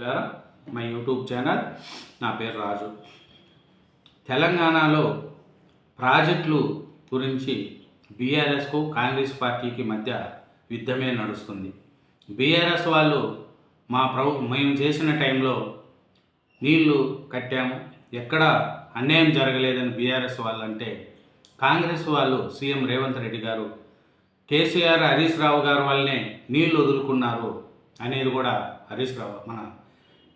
ఇలా my YouTube channel నా పేరు రాజు. తెలంగాణలో ప్రాజెక్టులు గురించి బీఆర్ఎస్కు కాంగ్రెస్ పార్టీకి మధ్య యుద్ధమే నడుస్తుంది. బీఆర్ఎస్ వాళ్ళు మా ప్రభు మేము చేసిన టైంలో నీళ్ళు కట్టాము. ఎక్కడ అన్యాయం జరగలేదని బీఆర్ఎస్ వాళ్ళు అంటే కాంగ్రెస్ వాళ్ళు సీఎం రేవంత్ రెడ్డి గారు కేసీఆర్ హరీష్ రావు గారు వల్లనే నీళ్ళు వదులుకున్నారు అనేది కూడా హరీష్ రావు మన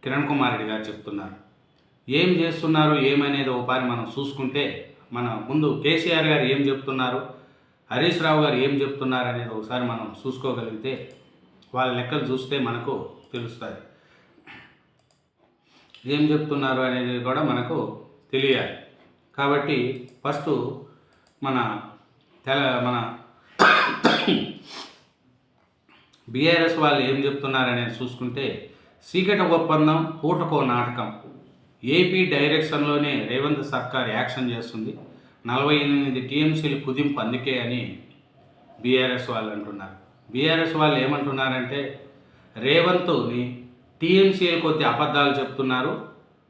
కిరణ్ కుమార్ రెడ్డి గారు చెప్తున్నారు. ఏం చేస్తున్నారు ఏమనేది ఒకసారి మనం చూసుకుంటే మన ముందు కేసీఆర్ గారు ఏం చెప్తున్నారు హరీష్ రావు గారు ఏం చెప్తున్నారు అనేది ఒకసారి మనం చూసుకోగలిగితే వాళ్ళ లెక్కలు చూస్తే మనకు తెలుస్తుంది ఏం చెప్తున్నారు అనేది కూడా మనకు తెలియాలి. కాబట్టి ఫస్ట్ మన తెల మన బీఆర్ఎస్ వాళ్ళు ఏం చెప్తున్నారనేది చూసుకుంటే సీకట ఒప్పందం పూటకో నాటకం. ఏపీ డైరెక్షన్లోనే రేవంత్ సర్కార్ యాక్షన్ చేస్తుంది. నలభై ఎనిమిది టీఎంసీలు కుదింపు అందుకే అని బీఆర్ఎస్ వాళ్ళు అంటున్నారు. బీఆర్ఎస్ వాళ్ళు ఏమంటున్నారంటే రేవంత్ని టీఎంసీల కొద్ది అబద్ధాలు చెప్తున్నారు.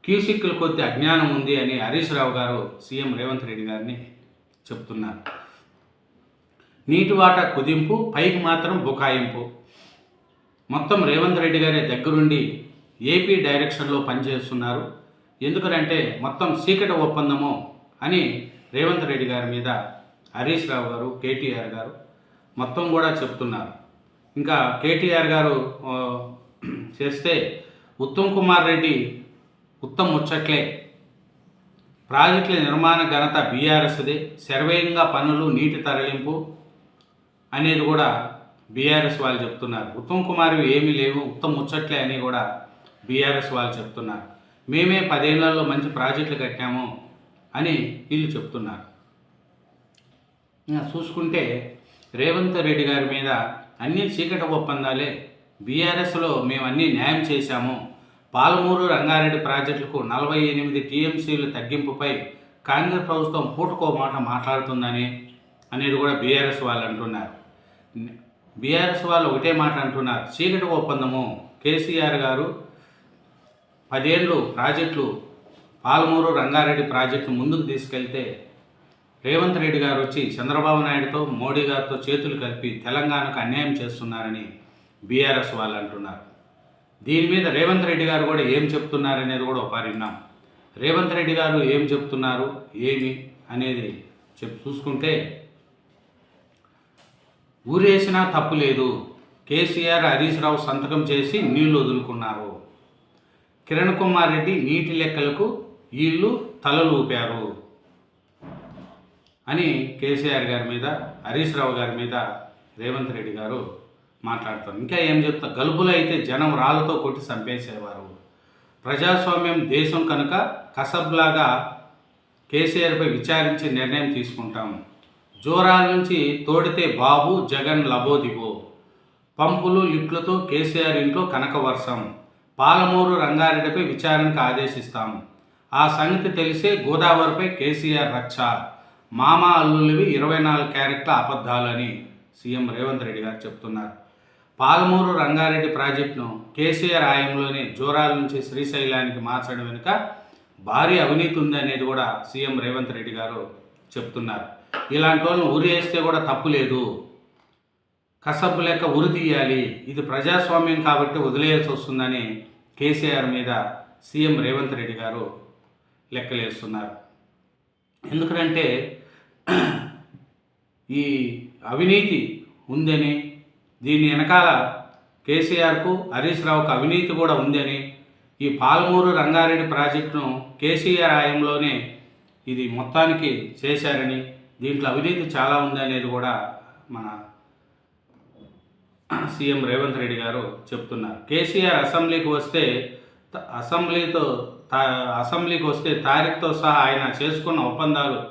క్యూసిక్ల కొద్ది అజ్ఞానం ఉంది అని హరీష్ రావు గారు సీఎం రేవంత్ రెడ్డి గారిని చెప్తున్నారు. నీటి వాటా కుదింపు పైకి మాత్రం బుకాయింపు. మొత్తం రేవంత్ రెడ్డి గారి దగ్గరుండి ఏపీ డైరెక్షన్లో పనిచేస్తున్నారు. ఎందుకంటే మొత్తం సీక్రెట్ ఒప్పందము అని రేవంత్ రెడ్డి గారి మీద హరీష్ రావు గారు కేటీఆర్ గారు మొత్తం కూడా చెప్తున్నారు. ఇంకా కేటీఆర్ గారు చేస్తే ఉత్తమ్ కుమార్ రెడ్డి ఉత్తమ్ ముచ్చట్లే. ప్రాజెక్టుల నిర్మాణ ఘనత బీఆర్ఎస్ది సర్వేయంగా పనులు నీటి తరలింపు అనేది కూడా బీఆర్ఎస్ వాళ్ళు చెప్తున్నారు. ఉత్తమ్ కుమార్ ఏమీ లేవు ఉత్తమ్ ముచ్చట్లే అని కూడా బీఆర్ఎస్ వాళ్ళు చెప్తున్నారు. మేమే పదేళ్ళలో మంచి ప్రాజెక్టులు కట్టాము అని వీళ్ళు చెప్తున్నారు. చూసుకుంటే రేవంత్ రెడ్డి గారి మీద అన్ని చీకట ఒప్పందాలే బీఆర్ఎస్లో మేము అన్ని న్యాయం చేశాము. పాలమూరు రంగారెడ్డి ప్రాజెక్టులకు నలభై ఎనిమిది టీఎంసీలు తగ్గింపుపై కాంగ్రెస్ ప్రభుత్వం పూటకో మాట మాట్లాడుతుందని అనేది కూడా బీఆర్ఎస్ వాళ్ళు అంటున్నారు. బీఆర్ఎస్ వాళ్ళు ఒకటే మాట అంటున్నారు. చీకటి ఒప్పందము. కేసీఆర్ గారు పదేళ్ళు ప్రాజెక్టులు పాలమూరు రంగారెడ్డి ప్రాజెక్టు ముందుకు తీసుకెళ్తే రేవంత్ రెడ్డి గారు వచ్చి చంద్రబాబు నాయుడుతో మోడీ గారితో చేతులు కలిపి తెలంగాణకు అన్యాయం చేస్తున్నారని బీఆర్ఎస్ వాళ్ళు అంటున్నారు. దీని మీద రేవంత్ రెడ్డి గారు కూడా ఏం చెప్తున్నారనేది కూడా ఒకసారి రేవంత్ రెడ్డి గారు ఏం చెప్తున్నారు ఏమి అనేది చెప్ చూసుకుంటే ఊరేసినా తప్పు లేదు. కేసీఆర్ హరీష్ రావు సంతకం చేసి నీళ్ళు వదులుకున్నారు. కిరణ్ కుమార్ రెడ్డి నీటి లెక్కలకు వీళ్ళు తలలు ఊపారు అని కేసీఆర్ గారి మీద హరీష్ రావు గారి మీద రేవంత్ రెడ్డి గారు మాట్లాడతారు. ఇంకా ఏం చెప్తా గలుపులు అయితే జనం రాళ్ళతో కొట్టి చంపేసేవారు. ప్రజాస్వామ్యం దేశం కనుక కసబ్లాగా కేసీఆర్పై విచారించి నిర్ణయం తీసుకుంటాం. జోరాల నుంచి తోడితే బాబు జగన్ లబోదిబో. పంపులు లిఫ్ట్లతో కేసీఆర్ ఇంట్లో కనకవర్షం పాలమూరు రంగారెడ్డిపై విచారణకు ఆదేశిస్తాం. ఆ సంగతి తెలిసే గోదావరిపై కేసీఆర్ రచ్చ. మామ అల్లుళ్ళవి ఇరవై నాలుగు క్యారెక్టర్ అబద్ధాలని సీఎం రేవంత్ రెడ్డి గారు చెప్తున్నారు. పాలమూరు రంగారెడ్డి ప్రాజెక్టును కేసీఆర్ ఆయంలోనే జోరాల నుంచి శ్రీశైలానికి మార్చడం వెనుక భారీ అవినీతి ఉంది అనేది కూడా సీఎం రేవంత్ రెడ్డి గారు చెప్తున్నారు. ఇలాంటి వాళ్ళని ఉరి వేస్తే కూడా తప్పు లేదు. కసబ్బు లెక్క ఉరి తీయాలి. ఇది ప్రజాస్వామ్యం కాబట్టి వదిలేయాల్సి వస్తుందని కేసీఆర్ మీద సీఎం రేవంత్ రెడ్డి గారు లెక్కలేస్తున్నారు. ఎందుకంటే ఈ అవినీతి ఉందని దీని వెనకాల కేసీఆర్కు హరీష్ రావుకు అవినీతి కూడా ఉందని ఈ పాలమూరు రంగారెడ్డి ప్రాజెక్టును కేసీఆర్ ఆయంలోనే ఇది మొత్తానికి చేశారని దీంట్లో అవినీతి చాలా ఉంది అనేది కూడా మన సీఎం రేవంత్ రెడ్డి గారు చెప్తున్నారు. కేసీఆర్ అసెంబ్లీకి వస్తే అసెంబ్లీతో తా- అసెంబ్లీకి వస్తే తారీఖుతో సహా ఆయన చేసుకున్న ఒప్పందాలు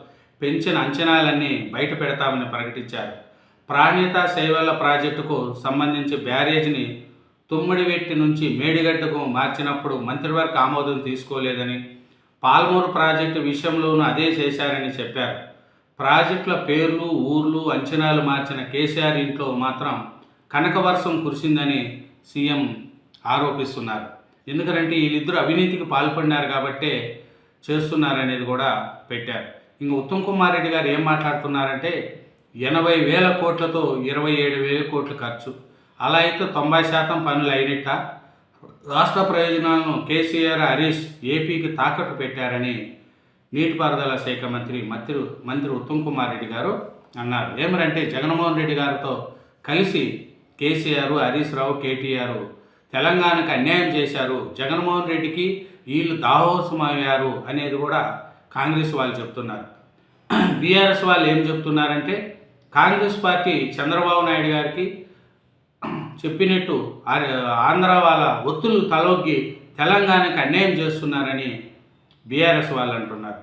పెంచిన అంచనాలన్నీ బయట పెడతామని ప్రకటించారు. ప్రాణ్యత సేవల ప్రాజెక్టుకు సంబంధించి బ్యారేజ్ని తుమ్మిడివెట్టి నుంచి మేడిగడ్డకు మార్చినప్పుడు మంత్రివర్గ ఆమోదం తీసుకోలేదని పాల్మూరు ప్రాజెక్టు విషయంలోనూ అదే చేశారని చెప్పారు. ప్రాజెక్టుల పేర్లు ఊర్లు అంచనాలు మార్చిన కేసీఆర్ ఇంట్లో మాత్రం కనకవర్షం కురిసిందని సీఎం ఆరోపిస్తున్నారు. ఎందుకంటే వీళ్ళిద్దరూ అవినీతికి పాల్పడినారు కాబట్టే చేస్తున్నారనేది కూడా పెట్టారు. ఇంక ఉత్తమ్ కుమార్ రెడ్డి గారు ఏం మాట్లాడుతున్నారంటే ఎనభై వేల కోట్లతో ఇరవై ఏడు వేల కోట్లు ఖర్చు. అలా అయితే తొంభై శాతం పనులు అయినట్ట. రాష్ట్ర ప్రయోజనాలను కేసీఆర్ హరీష్ ఏపీకి తాకట్టు పెట్టారని నీటిపారుదల శాఖ మంత్రి మంత్రి మంత్రి ఉత్తమ్ కుమార్ రెడ్డి గారు అన్నారు. ఏమరంటే జగన్మోహన్ రెడ్డి గారితో కలిసి కేసీఆర్ హరీష్ రావు కేటీఆర్ తెలంగాణకు అన్యాయం చేశారు. జగన్మోహన్ రెడ్డికి వీళ్ళు దాహోసమయ్యారు అనేది కూడా కాంగ్రెస్ వాళ్ళు చెప్తున్నారు. బీఆర్ఎస్ వాళ్ళు ఏం చెప్తున్నారంటే కాంగ్రెస్ పార్టీ చంద్రబాబు నాయుడు గారికి చెప్పినట్టు ఆంధ్ర వాళ్ళ ఒత్తులు తలొగ్గి తెలంగాణకు అన్యాయం చేస్తున్నారని బీఆర్ఎస్ వాళ్ళు అంటున్నారు.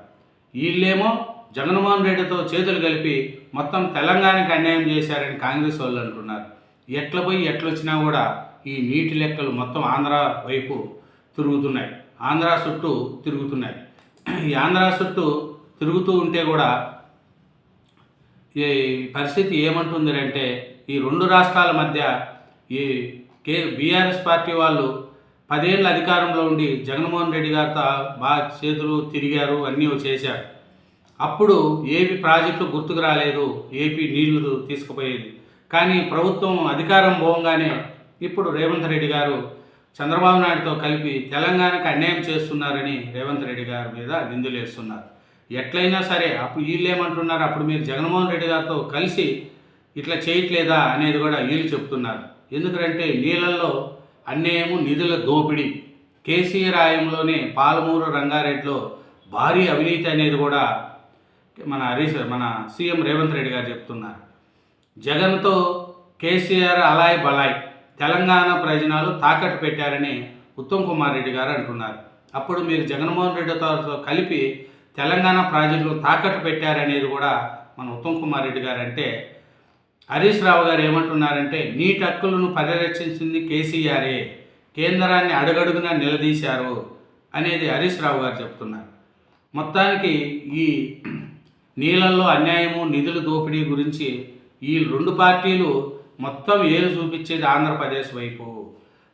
వీళ్ళేమో జగన్మోహన్ రెడ్డితో చేతులు కలిపి మొత్తం తెలంగాణకి అన్యాయం చేశారని కాంగ్రెస్ వాళ్ళు అంటున్నారు. ఎట్ల పోయి ఎట్లొచ్చినా కూడా ఈ నీటి లెక్కలు మొత్తం ఆంధ్ర వైపు తిరుగుతున్నాయి. ఆంధ్ర చుట్టూ తిరుగుతున్నాయి. ఈ ఆంధ్ర చుట్టూ తిరుగుతూ ఉంటే కూడా ఈ పరిస్థితి ఏమంటుంది అంటే ఈ రెండు రాష్ట్రాల మధ్య ఈ కే బీఆర్ఎస్ పార్టీ వాళ్ళు పదేళ్ళ అధికారంలో ఉండి జగన్మోహన్ రెడ్డి గారితో బాగా చేతులు తిరిగారు అన్నీ చేశారు. అప్పుడు ఏపీ ప్రాజెక్టులు గుర్తుకు రాలేదు ఏపీ నీళ్ళు తీసుకుపోయేది. కానీ ప్రభుత్వం అధికారం పోగానే ఇప్పుడు రేవంత్ రెడ్డి గారు చంద్రబాబు నాయుడుతో కలిపి తెలంగాణకు అన్యాయం చేస్తున్నారని రేవంత్ రెడ్డి గారి మీద నిందులేస్తున్నారు ఎట్లయినా సరే అప్పుడు వీళ్ళు ఏమంటున్నారు? అప్పుడు మీరు జగన్మోహన్ రెడ్డి గారితో కలిసి ఇట్లా చేయట్లేదా అనేది కూడా వీళ్ళు చెప్తున్నారు. ఎందుకంటే నీళ్ళల్లో అన్యాయము నిధుల దోపిడీ. కేసీఆర్ ఆయంలోనే పాలమూరు రంగారెడ్డిలో భారీ అవినీతి అనేది కూడా మన హరీష్ మన సీఎం రేవంత్ రెడ్డి గారు చెప్తున్నారు. జగన్తో కేసీఆర్ అలాయ్ బలాయ్ తెలంగాణ ప్రయోజనాలు తాకట్టు పెట్టారని ఉత్తమ్ కుమార్ రెడ్డి గారు అంటున్నారు. అప్పుడు మీరు జగన్మోహన్ రెడ్డితో కలిపి తెలంగాణ ప్రాజెక్టులు తాకట్టు పెట్టారనేది కూడా మన ఉత్తమ్ కుమార్ రెడ్డి గారు అంటే హరీష్ రావు గారు ఏమంటున్నారంటే నీటి హక్కులను పరిరక్షించింది కేసీఆరే కేంద్రాన్ని అడుగడుగున నిలదీశారు అనేది హరీష్ రావు గారు చెప్తున్నారు. మొత్తానికి ఈ నీళ్ళల్లో అన్యాయము నిధుల దోపిడీ గురించి ఈ రెండు పార్టీలు మొత్తం ఏలు చూపించేది ఆంధ్రప్రదేశ్ వైపు.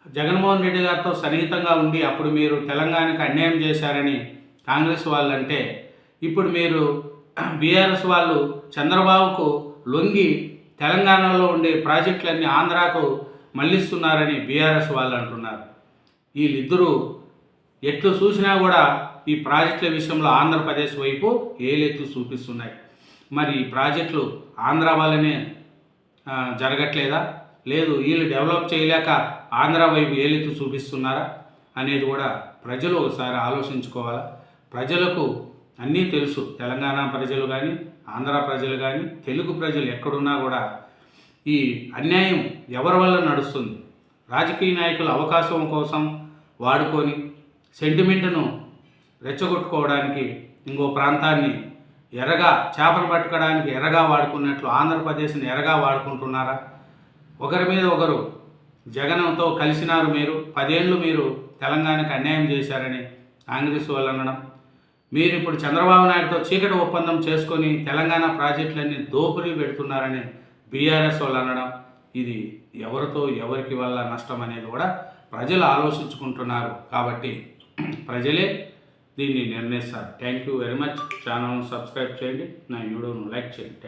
జగన్మోహన్ రెడ్డి గారితో సన్నిహితంగా ఉండి అప్పుడు మీరు తెలంగాణకు అన్యాయం చేశారని కాంగ్రెస్ వాళ్ళు అంటే ఇప్పుడు మీరు బీఆర్ఎస్ వాళ్ళు చంద్రబాబుకు లొంగి తెలంగాణలో ఉండే ప్రాజెక్టులన్నీ ఆంధ్రాకు మళ్ళిస్తున్నారని బీఆర్ఎస్ వాళ్ళు అంటున్నారు. వీళ్ళిద్దరూ ఎట్లు చూసినా కూడా ఈ ప్రాజెక్టుల విషయంలో ఆంధ్రప్రదేశ్ వైపు ఏలెత్తు చూపిస్తున్నాయి. మరి ఈ ప్రాజెక్టులు ఆంధ్ర వల్లనే జరగట్లేదా? లేదు వీళ్ళు డెవలప్ చేయలేక ఆంధ్ర వైపు ఏలెత్తు చూపిస్తున్నారా? అనేది కూడా ప్రజలు ఒకసారి ఆలోచించుకోవాలా? ప్రజలకు అన్నీ తెలుసు. తెలంగాణ ప్రజలు కానీ ఆంధ్ర ప్రజలు కానీ తెలుగు ప్రజలు ఎక్కడున్నా కూడా ఈ అన్యాయం ఎవరి వల్ల నడుస్తుంది? రాజకీయ నాయకుల అవకాశం కోసం వాడుకొని సెంటిమెంట్ను రెచ్చగొట్టుకోవడానికి ఇంకో ప్రాంతాన్ని ఎర్రగా చేపలు పట్టుకోవడానికి ఎర్రగా వాడుకున్నట్లు ఆంధ్రప్రదేశ్ని ఎర్రగా వాడుకుంటున్నారా? ఒకరి మీద ఒకరు జగనంతో కలిసినారు మీరు పదేళ్ళు మీరు తెలంగాణకు అన్యాయం చేశారని కాంగ్రెస్ వాళ్ళు అనడం మీరు ఇప్పుడు చంద్రబాబు నాయుడుతో చీకటి ఒప్పందం చేసుకొని తెలంగాణ ప్రాజెక్టులన్నీ దోపిడీ పెడుతున్నారని బీఆర్ఎస్ వాళ్ళు అనడం ఇది ఎవరితో ఎవరికి వల్ల నష్టం అనేది కూడా ప్రజలు ఆలోచించుకుంటున్నారు. కాబట్టి ప్రజలే దీన్ని నిర్ణయిస్తారు. థ్యాంక్ యూ వెరీ మచ్ ఛానల్ను సబ్స్క్రైబ్ చేయండి. నా వీడియోను లైక్ చేయండి.